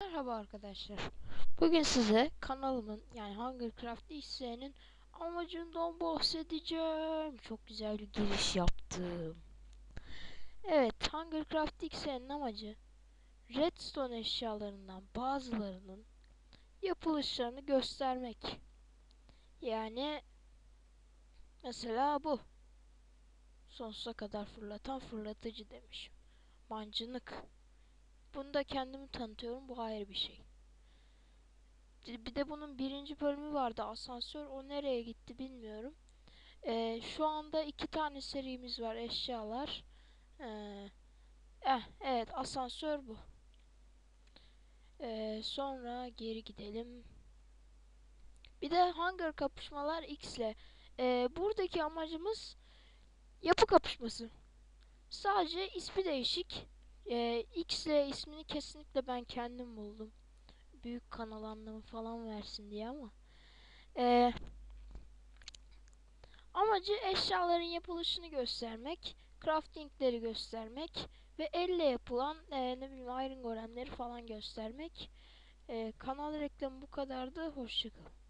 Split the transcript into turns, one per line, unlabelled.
Merhaba arkadaşlar. Bugün size kanalımın yani Hungercraft isteğinin amacından bahsedeceğim. Çok güzel bir giriş yaptım. Evet, Hungercraft X'nin amacı Redstone eşyalarından bazılarının yapılışlarını göstermek. Yani mesela bu. Sonsuza kadar fırlatan fırlatıcı demiş. Mancınık. Bunu da kendimi tanıtıyorum. Bu ayrı bir şey. Bir de bunun birinci bölümü vardı. Asansör. O nereye gitti bilmiyorum. Ee, şu anda iki tane serimiz var. Eşyalar. Ee, eh, evet. Asansör bu. Ee, sonra geri gidelim. Bir de Hunger kapışmalar X ile. Ee, buradaki amacımız yapı kapışması. Sadece ismi değişik. Ee, X ile ismini kesinlikle ben kendim buldum. Büyük kanal anlamı falan versin diye ama. Ee, amacı eşyaların yapılışını göstermek, craftingleri göstermek ve elle yapılan e, ne bileyim iron golemleri falan göstermek. Ee, kanal reklamı bu kadardı. Hoşçakalın.